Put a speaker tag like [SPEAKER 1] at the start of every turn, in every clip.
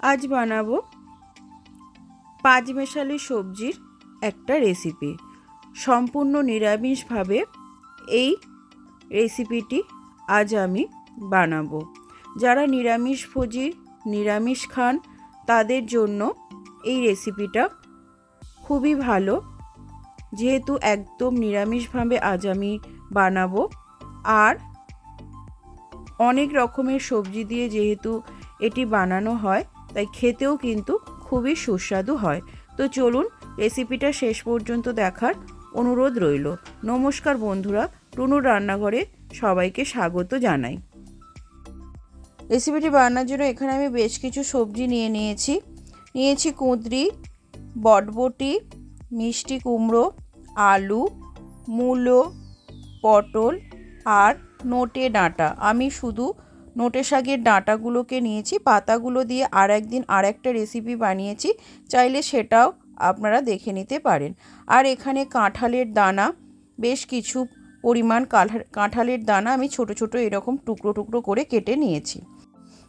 [SPEAKER 1] আজ বানাবো পাঁচমেশালি সবজির একটা রেসিপি সম্পূর্ণ নিরামিষভাবে এই রেসিপিটি আজ আমি বানাবো। যারা নিরামিষ ভোজি, নিরামিষ খান, তাদের জন্য এই রেসিপিটা খুবই ভালো। যেহেতু একদম নিরামিষভাবে আজ আমি বানাবো, আর অনেক রকমের সবজি দিয়ে যেহেতু এটি বানানো হয় তাই খেতেও কিন্তু খুবই সুস্বাদু হয়। তো চলুন রেসিপিটা শেষ পর্যন্ত দেখার অনুরোধ রইল। নমস্কার বন্ধুরা টুনুর রান্নাঘরে সবাইকে স্বাগত জানাই। রেসিপিটি বানানোর জন্য এখানে আমি বেশ কিছু সবজি নিয়ে নিয়েছি। নিয়েছি কুঁদরি, বটবটি, মিষ্টি কুমড়ো, আলু, মূলো, পটল আর নোটে ডাঁটা। আমি শুধু নোটে শাকের ডাঁটাগুলোকে নিয়েছি, পাতাগুলো দিয়ে আর একদিন আর একটা রেসিপি বানিয়েছি, চাইলে সেটাও আপনারা দেখে নিতে পারেন। আর এখানে কাঁঠালের দানা, বেশ কিছু পরিমাণ কাঁঠালের দানা আমি ছোট ছোট এরকম টুকরো টুকরো করে কেটে নিয়েছি।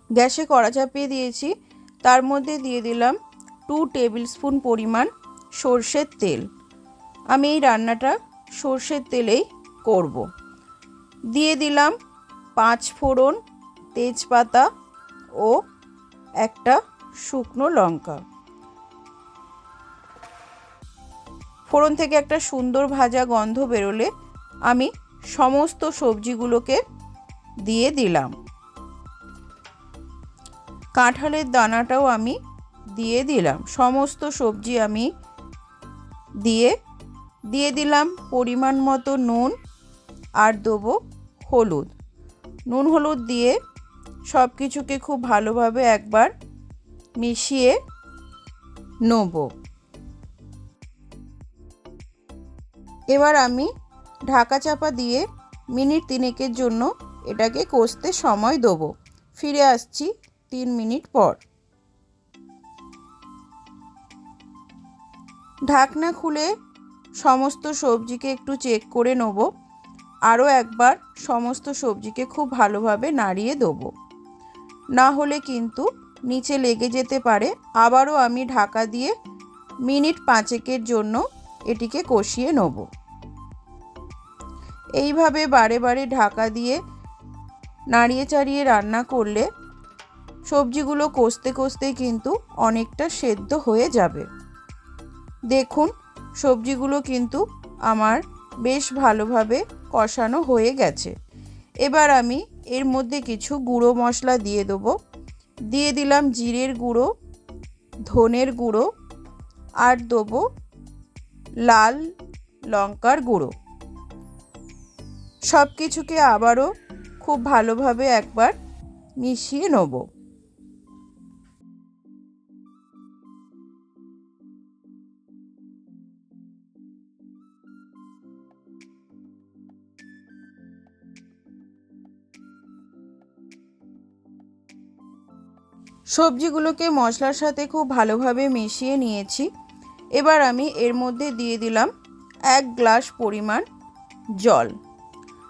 [SPEAKER 1] গ্যাসে কড়া চাপিয়ে দিয়েছি, তার মধ্যে দিয়ে দিলাম টু টেবিল স্পুন পরিমাণ সর্ষের তেল। আমি এই রান্নাটা সর্ষের তেলেই করব। দিয়ে দিলাম পাঁচ ফোড়ন তেজপাতা ও একটা শুকনো লঙ্কা। ফোড়ন থেকে একটা সুন্দর ভাজা গন্ধ বেরোলে আমি সমস্ত সবজিগুলোকে দিয়ে দিলাম। কাঁঠালের দানাটাও আমি দিয়ে দিলাম। সমস্ত সবজি আমি দিয়ে দিয়ে দিলাম পরিমাণ মতো নুন আর দেবো হলুদ। নুন হলুদ দিয়ে সব কিছুকে খুব ভালোভাবে একবার মিশিয়ে নেব। এবার আমি ঢাকা চাপা দিয়ে মিনিট তিনেকের জন্য এটাকে কষতে সময় দেবো। ফিরে আসছি তিন মিনিট পর। ঢাকনা খুলে সমস্ত সবজিকে একটু চেক করে নেব। আরও একবার সমস্ত সবজিকে খুব ভালোভাবে নাড়িয়ে দেবো। না হলে কিন্তু নিচে লেগে যেতে পারে। আবারও আমি ঢাকা দিয়ে মিনিট পাঁচেকের জন্য এটিকে কষিয়ে নেব। এইভাবে বারে বারে ঢাকা দিয়ে নাড়িয়ে চাড়িয়ে রান্না করলে সবজিগুলো কষতে কষতে কিন্তু অনেকটা সেদ্ধ হয়ে যাবে। দেখুন, সবজিগুলো কিন্তু আমার বেশ ভালোভাবে কষানো হয়ে গেছে। এবার আমি এর মধ্যে কিছু গুঁড়ো মশলা দিয়ে দেবো। দিয়ে দিলাম জিরের গুঁড়ো, ধনের গুঁড়ো আর দেবো লাল লঙ্কার গুঁড়ো। সব কিছুকে আবারও খুব ভালোভাবে একবার মিশিয়ে নেব। সবজিগুলোকে মশলার সাথে খুব ভালোভাবে মিশিয়ে নিয়েছি। এবার আমি এর মধ্যে দিয়ে দিলাম এক গ্লাস পরিমাণ জল।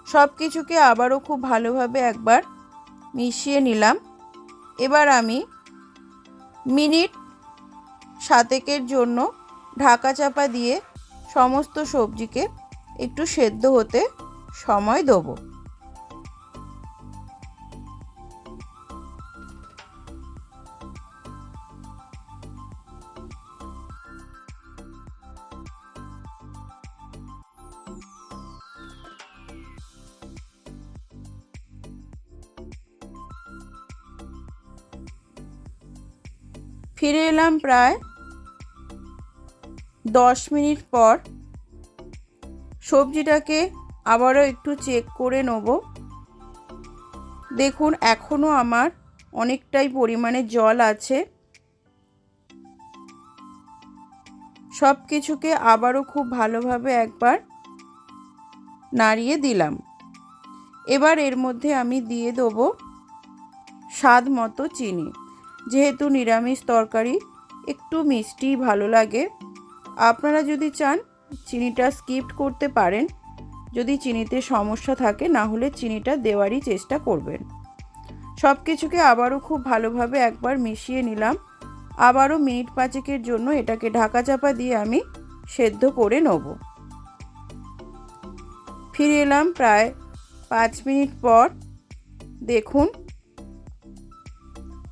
[SPEAKER 1] সব কিছুকে আবারও খুব ভালোভাবে একবার মিশিয়ে নিলাম। এবার আমি মিনিট সাতেকের জন্য ঢাকা চাপা দিয়ে সমস্ত সবজিকে একটু সেদ্ধ হতে সময় দেবো। ফিরে এলাম প্রায় দশ মিনিট পর। সবজিটাকে আবারও একটু চেক করে নেব। দেখুন এখনও আমার অনেকটাই পরিমাণে জল আছে। সব কিছুকে আবারও খুব ভালোভাবে একবার নাড়িয়ে দিলাম। এবার এর মধ্যে আমি দিয়ে দেবো স্বাদ মতো চিনি। যেহেতু নিরামিষ তরকারি, একটু মিষ্টি ভালো লাগে। আপনারা যদি চান, চিনিটা স্কিপ করতে পারেন। যদি চিনিতে সমস্যা থাকে, না হলে চিনিটা দেওয়ারই চেষ্টা করবেন। সব কিছুকে আবারও খুব ভালোভাবে একবার মিশিয়ে নিলাম। আবারও মিনিট পাঁচেকের জন্য এটাকে ঢাকা চাপা দিয়ে আমি সেদ্ধ করে নেব। ফিরে এলাম প্রায় পাঁচ মিনিট পর। দেখুন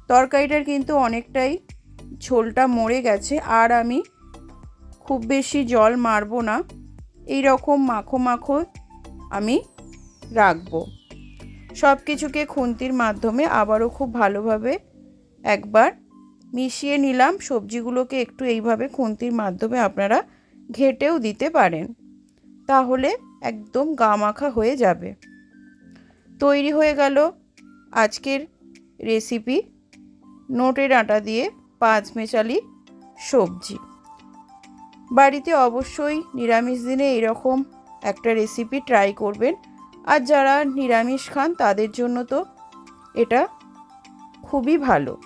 [SPEAKER 1] তরকারিটার কিন্তু অনেকটাই ঝোলটা মরে গেছে, আর আমি খুব বেশি জল মারবো না। এই রকম মাখো মাখো আমি রাখব। সব কিছুকে খুন্তির মাধ্যমে আবারও খুব ভালোভাবে একবার মিশিয়ে নিলাম। সবজিগুলোকে একটু এইভাবে খুন্তির মাধ্যমে আপনারা ঘেটেও দিতে পারেন, তাহলে একদম গা মাখা হয়ে যাবে। তৈরি হয়ে গেল আজকের রেসিপি নোটের আটা দিয়ে পাঁচ মেশালি সবজি। বাড়িতে অবশ্যই নিরামিষ দিনে এরকম একটা রেসিপি ট্রাই করবেন। আর যারা নিরামিষ খান, তাদের জন্য তো এটা খুবই ভালো।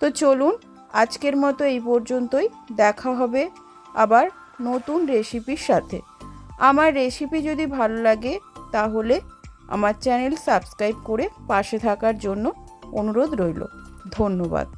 [SPEAKER 1] তো চলুন, আজকের মতো এই পর্যন্তই। দেখা হবে আবার নতুন রেসিপির সাথে। আমার রেসিপি যদি ভালো লাগে, তাহলে আমার চ্যানেল সাবস্ক্রাইব করে পাশে থাকার জন্য অনুরোধ রইল। ধন্যবাদ।